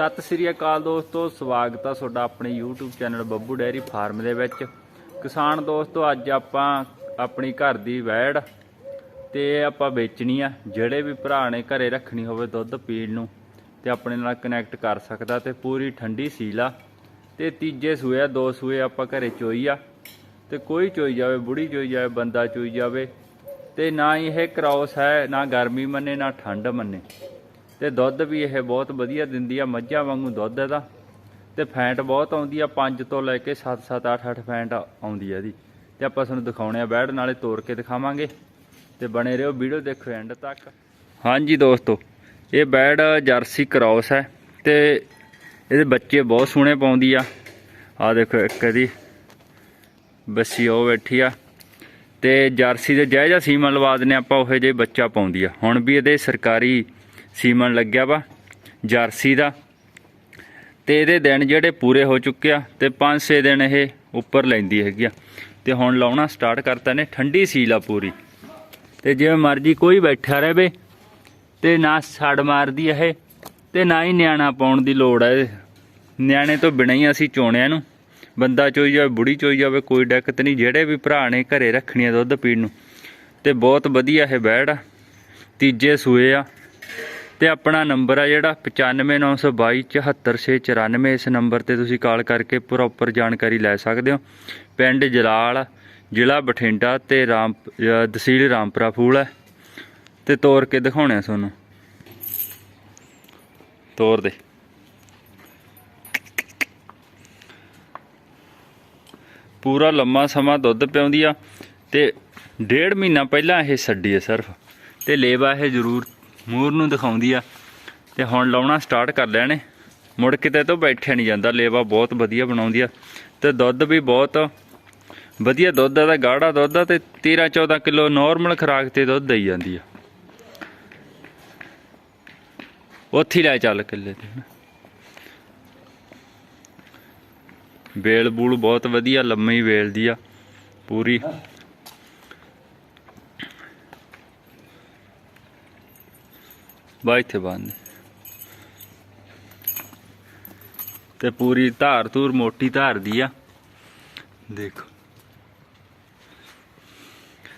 ਸਤਿ ਸ੍ਰੀ ਅਕਾਲ ਦੋਸਤੋ, ਸਵਾਗਤ ਆ ਤੁਹਾਡਾ ਆਪਣੇ YouTube channel Babbu dairy farm ਦੇ ਵਿੱਚ। ਕਿਸਾਨ ਦੋਸਤੋ, ਅੱਜ ਆਪਾਂ ਆਪਣੀ ਘਰ ਦੀ ਵੈੜ ਤੇ ਆਪਾਂ ਵੇਚਣੀ ਆ। ਜਿਹੜੇ ਵੀ ਭਰਾ ਨੇ ਘਰੇ ਰੱਖਣੀ ਹੋਵੇ ਦੁੱਧ ਪੀਣ ਨੂੰ ਤੇ ਆਪਣੇ ਨਾਲ ਕਨੈਕਟ ਕਰ ਸਕਦਾ ਤੇ ਪੂਰੀ ਠੰਡੀ ਸੀਲ ਆ। ਤੇ ਤੀਜੇ ਸੂਏ ਆ, ਦੋ ਸੂਏ ਆਪਾਂ ਘਰੇ ਚੋਈ ਆ। ਤੇ ਕੋਈ ਚੋਈ ਜਾਵੇ, ਬੁੜੀ ਚੋਈ ਜਾਵੇ, ਬੰਦਾ ਚੋਈ ਜਾਵੇ ਤੇ ਨਾ ਹੀ ਇਹ ਕ੍ਰਾਸ ਹੈ, ਨਾ ਗਰਮੀ ਮੰਨੇ, ਨਾ ਠੰਡ ਮੰਨੇ। ਤੇ ਦੁੱਧ ਵੀ ਇਹ ਬਹੁਤ ਵਧੀਆ ਦਿੰਦੀ ਆ, ਮੱਝਾਂ ਵਾਂਗੂ ਦੁੱਧ ਇਹਦਾ। ਤੇ ਫੈਂਟ ਬਹੁਤ ਆਉਂਦੀ ਆ 5 ਤੋਂ ਲੈ ਕੇ 7 7 8 8 ਫੈਂਟ ਆਉਂਦੀ ਆ ਇਹਦੀ। ਤੇ ਆਪਾਂ ਤੁਹਾਨੂੰ ਦਿਖਾਉਣੇ ਆ ਬੈੜ ਨਾਲੇ ਤੋੜ ਕੇ ਦਿਖਾਵਾਂਗੇ। ਤੇ ਬਣੇ ਰਹੋ ਵੀਡੀਓ ਦੇਖੋ ਐਂਡ ਤੱਕ। ਹਾਂਜੀ ਦੋਸਤੋ, ਇਹ ਬੈੜ ਜਰਸੀ ਕ੍ਰਾਸ ਹੈ ਤੇ ਇਹਦੇ ਬੱਚੇ ਬਹੁਤ ਸੋਹਣੇ ਪਾਉਂਦੀ ਆ। ਆ ਦੇਖੋ ਇੱਕ ਇਹਦੀ ਬੱਸੀ ਉਹ ਬੈਠੀ ਆ। ਤੇ ਜਰਸੀ ਦੇ ਜੈ ਜਾਂ ਸੀਮਨ ਲਵਾ ਦਿੰਨੇ ਆਪਾਂ, ਉਹੇ ਜਿਹੇ ਬੱਚਾ ਪਾਉਂਦੀ ਆ। ਹੁਣ ਵੀ ਇਹਦੇ ਸਰਕਾਰੀ ਸੀਮਨ ਲੱਗਿਆ ਵਾ, ਜਰਸੀ ਦਾ। ਤੇ ਇਹਦੇ ਦਿਨ ਜਿਹੜੇ ਪੂਰੇ ਹੋ ਚੁੱਕੇ ਆ ਤੇ 5-6 ਦਿਨ ਇਹ ਉੱਪਰ ਲੈਂਦੀ ਹੈਗੀ ਆ। ਤੇ ਹੁਣ ਲਾਉਣਾ ਸਟਾਰਟ ਕਰਤਾ ਨੇ, ਠੰਡੀ ਸੀਲ ਆ ਪੂਰੀ। ਤੇ ਜਿਵੇਂ ਮਰਜ਼ੀ ਕੋਈ ਬੈਠਾ ਰਹੇ ਤੇ ਨਾ ਛੜ ਮਾਰਦੀ ਇਹ, ਤੇ ਨਾ ਹੀ ਨਿਆਣਾ ਪਾਉਣ ਦੀ ਲੋੜ ਹੈ ਨਿਆਣੇ ਤੋਂ ਬਿਨਾਂ ਹੀ ਅਸੀਂ ਚੋਣਿਆਂ ਨੂੰ। ਬੰਦਾ ਚੋਈ ਜਾਵੇ, ਬੁੜੀ ਚੋਈ ਜਾਵੇ, ਕੋਈ ਦਿੱਕਤ ਨਹੀਂ, ਜਿਹੜੇ ਵੀ ਭਰਾ ਨੇ ਘਰੇ ਰੱਖਣੀ ਆ ਦੁੱਧ ਪੀਣ ਨੂੰ। ਤੇ ਬਹੁਤ ਵਧੀਆ ਇਹ ਬੈੜ ਆ, ਤੀਜੇ ਸੂਏ ਆ। ਤੇ ਆਪਣਾ ਨੰਬਰ ਆ ਜਿਹੜਾ 9592274694 ਇਸ ਨੰਬਰ ਤੇ ਤੁਸੀਂ ਕਾਲ ਕਰਕੇ ਪ੍ਰੋਪਰ ਜਾਣਕਾਰੀ ਲੈ ਸਕਦੇ ਹੋ। ਪਿੰਡ ਜਲਾਲ, ਜ਼ਿਲ੍ਹਾ ਬਠਿੰਡਾ ਤੇ ਰਾਮ, ਅਹ ਤਹਿਸੀਲ ਰਾਮਪੁਰਾ ਫੂਲ ਹੈ। ਤੇ ਤੋੜ ਕੇ ਦਿਖਾਉਣੇ ਆ ਤੁਹਾਨੂੰ। ਤੋੜ ਦੇ। ਪੂਰਾ ਲੰਮਾ ਸਮਾਂ ਦੁੱਧ ਪਿਆਉਂਦੀ ਆ ਤੇ ਡੇਢ ਮਹੀਨਾ ਪਹਿਲਾਂ ਇਹ ਛੱਡੀ ਹੈ ਸਿਰਫ। ਤੇ ਲੇਵਾ ਇਹ ਜ਼ਰੂਰ ਮੂਰ ਨੂੰ ਦਿਖਾਉਂਦੀ ਆ। ਤੇ ਹੁਣ ਲਾਉਣਾ ਸਟਾਰਟ ਕਰ ਲੈਣੇ। ਮੁੜ ਕਿਤੇ ਤੋਂ ਬੈਠਿਆ ਨਹੀਂ ਜਾਂਦਾ। ਲੇਵਾ ਬਹੁਤ ਵਧੀਆ ਬਣਾਉਂਦੀ ਆ। ਤੇ ਦੁੱਧ ਵੀ ਬਹੁਤ ਵਧੀਆ ਦੁੱਧ ਆ ਦਾ ਗਾੜਾ ਦੁੱਧ ਆ ਤੇ 13 14 ਕਿਲੋ ਨਾਰਮਲ ਖਰਾਕ ਤੇ ਦੁੱਧ ਦੇਈ ਜਾਂਦੀ ਆ। ਉੱਥੇ ਲੈ ਚੱਲ ਕਿੱਲੇ ਤੇ। ਵੇਲ ਬੂਲ ਬਹੁਤ ਵਧੀਆ, ਲੰਮੀ ਵੇਲ ਦੀ ਆ। ਪੂਰੀ ਬਾਈ ਇੱਥੇ ਬੰਦ ਤੇ ਪੂਰੀ ਧਾਰ ਧੂਰ ਮੋਟੀ ਧਾਰ ਦੀ ਆ। ਦੇਖੋ।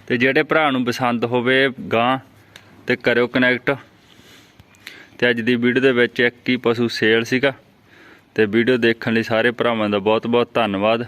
ਤੇ ਜਿਹੜੇ ਭਰਾ ਨੂੰ ਪਸੰਦ ਹੋਵੇ ਗਾਂ ਤੇ ਕਰਿਓ ਕਨੈਕਟ ਤੇ ਅੱਜ ਦੀ ਵੀਡੀਓ ਦੇ ਵਿੱਚ ਇੱਕ ਹੀ ਪਸ਼ੂ ਸੇਲ ਸੀਗਾ। ਤੇ ਵੀਡੀਓ ਦੇਖਣ ਲਈ ਸਾਰੇ ਭਰਾਵਾਂ ਦਾ ਬਹੁਤ ਬਹੁਤ ਧੰਨਵਾਦ।